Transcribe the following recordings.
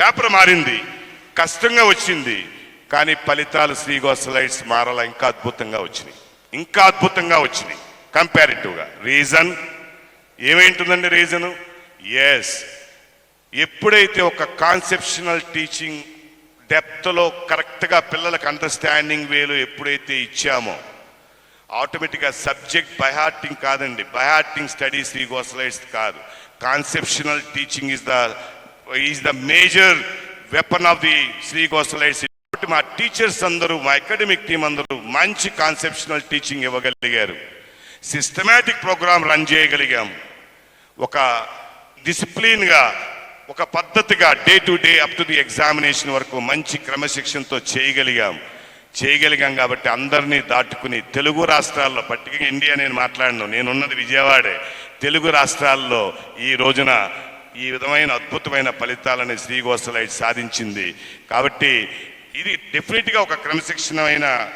Paper మారింది కష్టంగా వచ్చింది కానీ ఫలితాలు శ్రీగోసలైట్స్ మారాల ఇంకా అద్భుతంగా వచ్చినాయి. ఇంకా అద్భుతంగా వచ్చినాయి. కంపారిటివ్గా రీజన్ ఏమేంటుందండి రీజను ఎస్ ఎప్పుడైతే ఒక కాన్సెప్షనల్ టీచింగ్ డెప్త్లో కరెక్ట్గా పిల్లలకు అండర్స్టాండింగ్ వేలు ఎప్పుడైతే ఇచ్చామో ఆటోమేటిక్గా సబ్జెక్ట్ బైహార్టింగ్ కాదండి. బైహార్టింగ్ స్టడీస్ శ్రీగోసలైట్స్ కాదు. Conceptual teaching is the is the major weapon of the Sri Gosalites కాబట్టి మా టీచర్స్ అందరూ మా అకాడమిక్ టీం అందరూ మంచి కాన్సెప్షనల్ టీచింగ్ ఇవ్వగలిగారు. సిస్టమేటిక్ ప్రోగ్రామ్ రన్ చేయగలిగాం ఒక డిసిప్లిన్గా ఒక పద్ధతిగా day to day up to the examination వరకు మంచి క్రమశిక్షణతో చేయగలిగాం చేయగలిగాం కాబట్టి అందరినీ దాటుకుని తెలుగు రాష్ట్రాల్లో పట్టిక ఇండియా నేను మాట్లాడను నేనున్నది విజయవాడే. తెలుగు రాష్ట్రాల్లో ఈ రోజున ఈ విధమైన అద్భుతమైన ఫలితాలని శ్రీగోసలైట్ సాధించింది. కాబట్టి ఇది డెఫినెట్గా ఒక క్రమశిక్షణమైన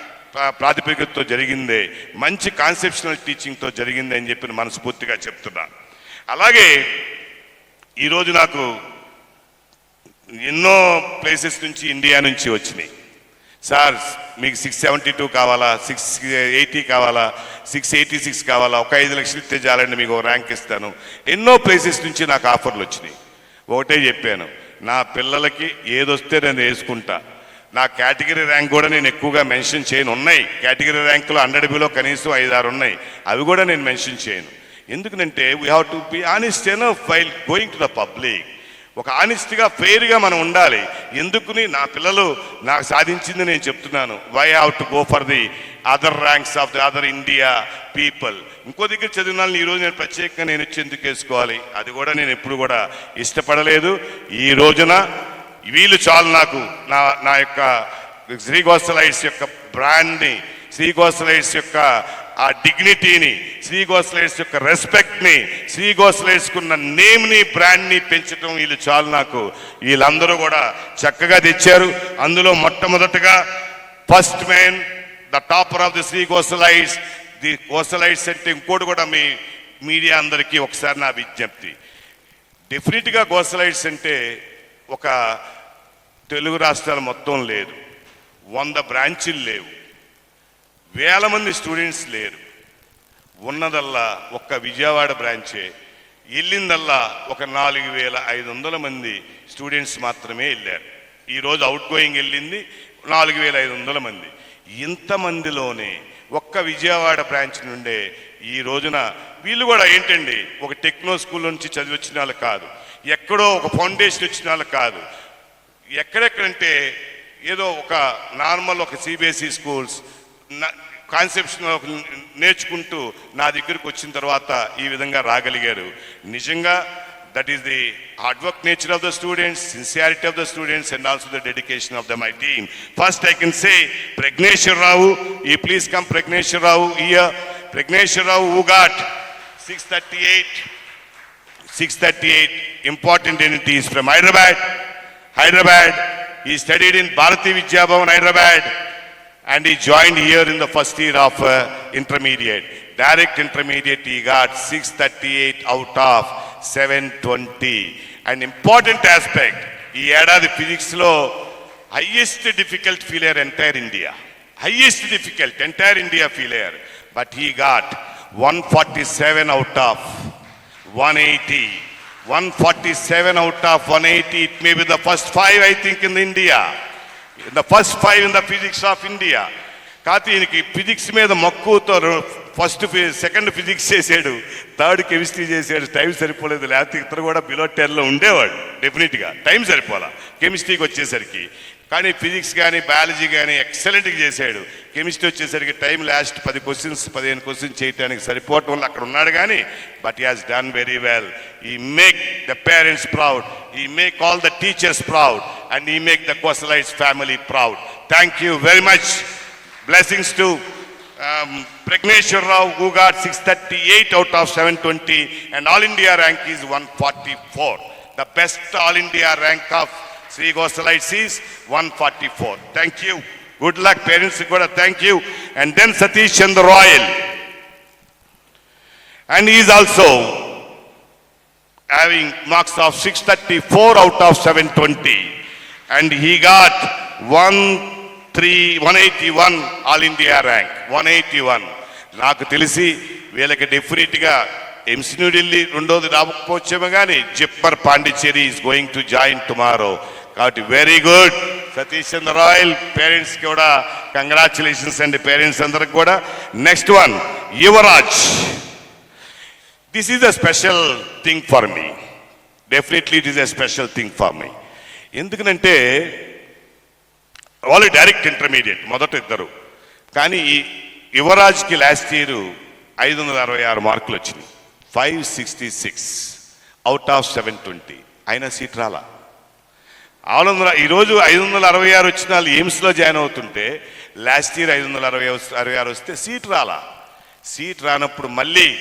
ప్రాతిపదికతో జరిగిందే. మంచి కాన్సెప్షనల్ టీచింగ్తో జరిగింది అని చెప్పి మనస్ఫూర్తిగా చెప్తున్నా. అలాగే ఈరోజు నాకు ఎన్నో ప్లేసెస్ నుంచి ఇండియా నుంచి వచ్చినాయి. సార్ మీకు సిక్స్ సెవెంటీ టూ కావాలా? సిక్స్ ఎయిటీ కావాలా? సిక్స్ ఎయిటీ సిక్స్ కావాలా? ఒక ఐదు లక్షలు ఇస్తే చాలండి మీకు ర్యాంక్ ఇస్తాను. ఎన్నో ప్లేసెస్ నుంచి నాకు ఆఫర్లు వచ్చినాయి. ఒకటే చెప్పాను నా పిల్లలకి ఏదొస్తే నేను వేసుకుంటా. నా కేటగిరీ ర్యాంక్ కూడా నేను ఎక్కువగా మెన్షన్ చేయను. ఉన్నాయి. కేటగిరీ ర్యాంకులో హండ్రెడ్ బిలో కనీసం ఐదు ఆరు ఉన్నాయి. అవి కూడా నేను మెన్షన్ చేయను. ఎందుకంటే we have to be honest enough while going to the public ఒక ఆనెస్ట్గా ఫెయిర్గా మనం ఉండాలి. ఎందుకుని నా పిల్లలు నాకు సాధించింది నేను చెప్తున్నాను. Why have to go for the other ranks of the other India people ఇంకో దగ్గర చదివిన వాళ్ళని ఈరోజు నేను ప్రత్యేకంగా నేను వచ్చి ఎందుకు వేసుకోవాలి? అది కూడా నేను ఎప్పుడు కూడా ఇష్టపడలేదు. ఈ రోజున వీళ్ళు చాలు నాకు నా నా యొక్క శ్రీగోసలైట్స్ యొక్క బ్రాండ్ని శ్రీగోసలైట్స్ యొక్క ఆ డిగ్నిటీని శ్రీగోసలైట్స్ యొక్క రెస్పెక్ట్ని శ్రీగోసలైట్స్కున్న నేమ్ని బ్రాండ్ని పెంచడం వీళ్ళు చాలు నాకు. వీళ్ళందరూ కూడా చక్కగా తెచ్చారు. అందులో మొట్టమొదటగా first man the topper of the Sri Gosalites the Gosalites అంటే ఇంకోటి కూడా మీ మీడియా అందరికీ ఒకసారి నా విజ్ఞప్తి. డెఫినెట్గా గోసలైట్స్ అంటే ఒక తెలుగు రాష్ట్రాలు మొత్తం లేదు. వంద బ్రాంచీలు లేవు. వేల మంది స్టూడెంట్స్ లేరు. ఉన్నదల్లా ఒక్క విజయవాడ బ్రాంచే. వెళ్ళిందల్లా ఒక నాలుగు వేల ఐదు వందల మంది స్టూడెంట్స్ మాత్రమే వెళ్ళారు. ఈరోజు అవుట్ గోయింగ్ వెళ్ళింది నాలుగు వేల ఐదు వందల మంది. ఇంతమందిలోనే ఒక్క విజయవాడ బ్రాంచ్ నుండే ఈ రోజున వీళ్ళు కూడా ఏంటండి? ఒక టెక్నో స్కూల్ నుంచి చదివి వచ్చిన వాళ్ళు కాదు. ఎక్కడో ఒక ఫౌండేషన్ వచ్చిన వాళ్ళు కాదు. ఎక్కడెక్కడంటే ఏదో ఒక నార్మల్ ఒక సిబిఎస్ఈ స్కూల్స్ కాన్సెప్షన్ నేర్చుకుంటూ నా దగ్గరకు వచ్చిన తర్వాత ఈ విధంగా రాగలిగారు. నిజంగా that is the hard work nature of the students sincerity of the students and also the dedication of the my team first I can say ప్రజ్ఞేశ్వర్ Rao he please come ప్రజ్ఞేశ్వర్ Rao year ప్రజ్ఞేశ్వర్ Rao ఊగాట్ six thirty eight 638 important entities from from Hyderabad Hyderabad he studied in Bharatiya Vidya Bhavan Hyderabad and he joined here in the first year of uh, intermediate. Direct intermediate, he got 638 out of 720. An important aspect, ఈ ఏడాది ఫిజిక్స్లో highest difficult failure entire India highest difficult entire India failure but he got one forty seven out of 180. 147 out of 180. It may be the first five, I think, in India. The first five in the physics of India కాకపోతే ఈయనకి physics మీద మక్కువతో first second physics చేసాడు third chemistry చేసాడు time సరిపోలేదు లేకపోతే ఇతరు కూడా బిలో టెన్లో ఉండేవాడు డెఫినెట్గా టైం సరిపోలా. కెమిస్ట్రీకి వచ్చేసరికి. కానీ ఫిజిక్స్ కానీ బయాలజీ కానీ ఎక్సలెంట్గా చేశాడు కెమిస్ట్రీ వచ్చేసరికి టైం లాస్ట్ పది క్వశ్చన్స్ పదిహేను క్వశ్చన్స్ చేయడానికి సరిపోవటం వల్ల అక్కడ ఉన్నాడు కానీ but has done very well he make the parents proud he make all the teachers proud and he make the Gosalites family proud thank you very much blessings to um, Pragneshwar Rao, who got 638 out of 720, and All India rank is 144. The best All India rank of Sri Gosalites is 144. Thank you. Good luck, parents. Good, thank you. And then Satish Chandra Royal. And he is also having marks of 634 out of 720 and he got one three one eighty one all India rank 181 నాకు తెలిసి వీళ్ళకి డెఫినెట్గా MC Delhi రెండోది రాకపోవచ్చేమో కానీ JIPMER Pondicherry is going to join tomorrow కాబట్టి very good Satish Chandra Royal parents కూడా congratulations అండి పేరెంట్స్ అందరికి కూడా. Next one Yuvaraj this is a special thing for me definitely it is a special thing for me ఎందుకనంటే వాళ్ళు direct intermediate మొదట ఇద్దరు. కానీ ఈ యువరాజ్కి లాస్ట్ ఇయర్ ఐదు వందల అరవై ఆరు మార్కులు వచ్చినాయి. Five sixty six out of seven twenty అయినా సీట్ రాలా. ఆరు వందల ఈరోజు ఐదు వందల అరవై ఆరు వచ్చిన వాళ్ళు ఎయిమ్స్లో జాయిన్ అవుతుంటే లాస్ట్ ఇయర్ ఐదు వందల అరవై అరవై ఆరు వస్తే సీట్ రాలా. సీట్ రానప్పుడు మళ్ళీ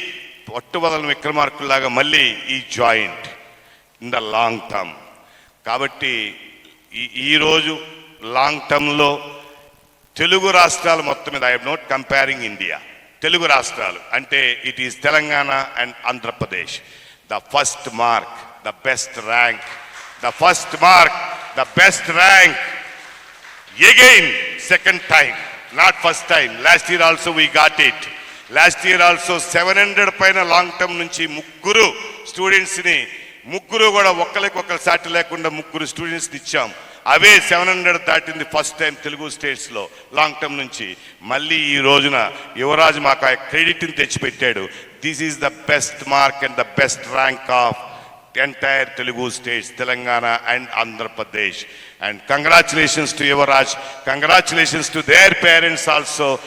పట్టుబదల విక్రమార్కుల్లాగా మళ్ళీ ఈ joint. In the long term. కాబట్టి ఈ- ఈరోజు లాంగ్ టర్మ్లో తెలుగు రాష్ట్రాలు మొత్తం మీద I note comparing India Telugu రాష్ట్రాలు అంటే it is Telangana and Andhra Pradesh. The first mark the best rank the first mark the best rank again second time not first time last year also we got it last year also seven hundred పైన long term నుంచి ముగ్గురు స్టూడెంట్స్ని ముగ్గురు కూడా ఒక్కరికి ఒకరు సాటి లేకుండా ముగ్గురు స్టూడెంట్స్ ఇచ్చాం అవే సెవెన్ హండ్రెడ్ దాటింది ఫస్ట్ టైం తెలుగు స్టేట్స్లో లాంగ్ టర్మ్ నుంచి. మళ్ళీ ఈ రోజున యువరాజు మాకు ఆ క్రెడిట్ని తెచ్చిపెట్టాడు. This is the best mark and the best rank of entire Telugu states Telangana and Andhra Pradesh. And congratulations to Yuvraj. Congratulations to their parents also